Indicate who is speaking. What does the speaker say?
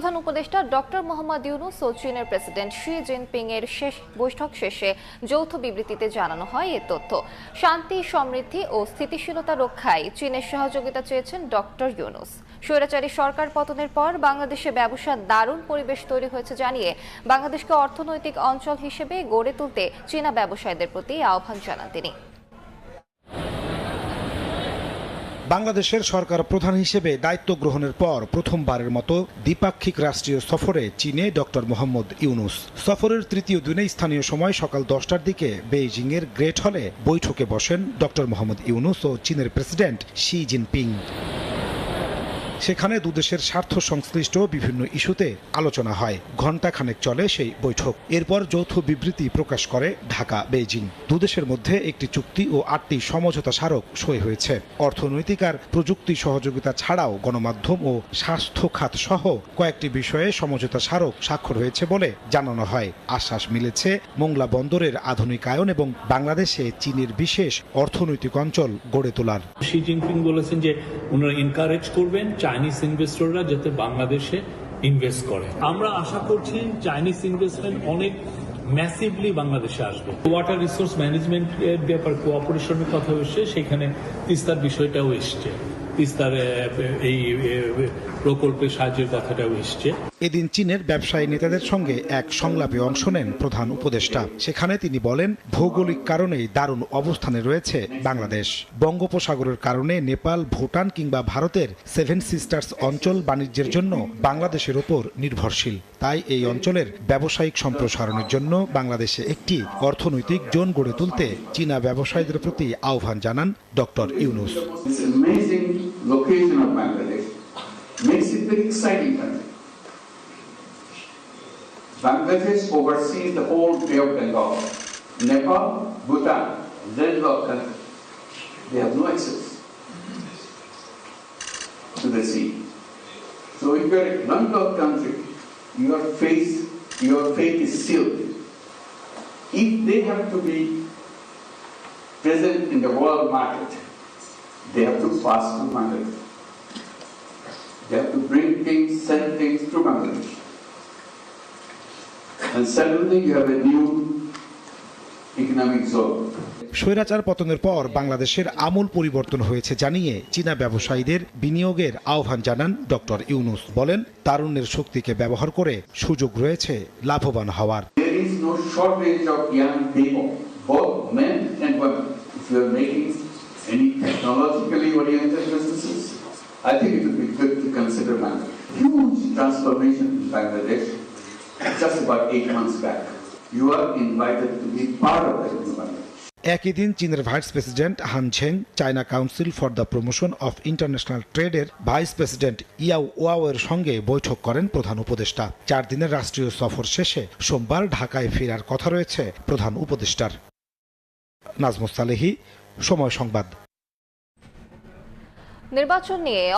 Speaker 1: প্রধান উপদেষ্টা ডক্টর মোহাম্মদ ইউনুস ও চীনের প্রেসিডেন্ট শি জিনপিং এর শেষ বৈঠক শেষে যৌথ বিবৃতিতে জানানো হয় এ তথ্য। শান্তি, সমৃদ্ধি ও স্থিতিশীলতা রক্ষায় চীনের সহযোগিতা চেয়েছেন ডক্টর ইউনুস। স্বৈরাচারী সরকার পতনের পর বাংলাদেশে ব্যবসার দারুণ পরিবেশ তৈরি হয়েছে জানিয়ে বাংলাদেশকে অর্থনৈতিক অঞ্চল হিসেবে গড়ে তুলতে চীনা ব্যবসায়ীদের প্রতি আহ্বান জানান তিনি।
Speaker 2: বাংলাদেশের সরকার প্রধান হিসেবে দায়িত্ব গ্রহণের পর প্রথমবারের মতো দ্বিপাক্ষিক রাষ্ট্রীয় সফরে চীনে ডক্টর মোহাম্মদ ইউনুস। সফরের তৃতীয় দিনে স্থানীয় সময় সকাল দশটার দিকে বেইজিংয়ের গ্রেট হলে বৈঠকে বসেন ডক্টর মোহাম্মদ ইউনুস ও চীনের প্রেসিডেন্ট শি জিনপিং। সেখানে দুদেশের স্বার্থ সংশ্লিষ্ট বিভিন্ন ইস্যুতে আলোচনা হয়। ঘণ্টাখানেক চলে সেই বৈঠক। এরপর যৌথ বিবৃতি প্রকাশ করে ঢাকা, বেইজিং। দুদেশের মধ্যে একটি চুক্তি ও আটটি সমঝোতা স্মারক সই হয়েছে। অর্থনৈতিক আর প্রযুক্তি সহযোগিতা ছাড়াও গণমাধ্যম ও স্বাস্থ্য খাত সহ কয়েকটি বিষয়ে সমঝোতা স্মারক স্বাক্ষর হয়েছে বলে জানানো হয়। আশ্বাস মিলেছে, মোংলা বন্দরের আধুনিকায়ন এবং বাংলাদেশে চীনের বিশেষ অর্থনৈতিক অঞ্চল গড়ে তোলার।
Speaker 3: শি জিনপিং বলেছেন যে, ওনারা এনকারেজ করবেন চাইনিজ ইনভেস্টররা যাতে বাংলাদেশে ইনভেস্ট করে। আমরা আশা করছি চাইনিজ ইনভেস্টমেন্ট অনেক ম্যাসিভলি বাংলাদেশে আসবে। ওয়াটার রিসোর্স ম্যানেজমেন্ট এর ব্যাপার কোঅপারেশনের কথা হয়েছে সেখানে তিস্তার বিষয়টাও এসছে। তিস্তার এই প্রকল্পের সাহায্যের কথাটাও এসছে।
Speaker 2: এদিন চীনের ব্যবসায়ী নেতাদের সঙ্গে এক সংলাপে অংশ নেন প্রধান উপদেষ্টা। সেখানে তিনি বলেন ভৌগোলিক কারণেই দারুণ অবস্থানে রয়েছে বাংলাদেশ। বঙ্গোপসাগরের কারণে নেপাল ভুটান কিংবা ভারতের সেভেন সিস্টার্স অঞ্চল বাণিজ্যের জন্য বাংলাদেশের ওপর নির্ভরশীল। তাই এই অঞ্চলের ব্যবসায়িক সম্প্রসারণের জন্য বাংলাদেশে একটি অর্থনৈতিক জোন গড়ে তুলতে চীনা ব্যবসায়ীদের প্রতি আহ্বান জানান doctor Yunus.
Speaker 4: Location of Bangladesh makes it very exciting country. Bangladesh oversees the whole Bay of Bengal. Nepal, Bhutan, landlocked country, they have no access to the sea. So if you are a landlocked country, your face, your fate is sealed. If they have to be present in the world market, they have to pass through Bangladesh. They have to bring things, send things to Bangladesh. And suddenly you have a new economic zone.
Speaker 2: স্বৈরাচার পতনের পর বাংলাদেশের আমূল পরিবর্তন হয়েছে জানিয়ে চীনা ব্যবসায়ীদের বিনিয়োগের আহ্বান জানান ডক্টর ইউনুস বলেন তারুণ্যের শক্তিকে ব্যবহার করে সুযোগ রয়েছে লাভবান হওয়ার
Speaker 4: There is no shortage of young people, both men and women. If you are making any technologically oriented businesses, I think it would be good to consider Bangladesh. Huge transformation in Bangladesh just about eight months back. You are invited to be part of that new Bangladesh.
Speaker 2: একই দিন চীনের vice president Han Zheng China council for the promotion of international ট্রেডের vice president Yao ওয়াওয়ের সঙ্গে বৈঠক করেন প্রধান উপদেষ্টা চার দিনের রাষ্ট্রীয় সফর শেষে সোমবার ঢাকায় ফেরার কথা রয়েছে প্রধান উপদেষ্টার নাজমুস সালেহি সময় সংবাদ।
Speaker 1: নির্বাচন নিয়ে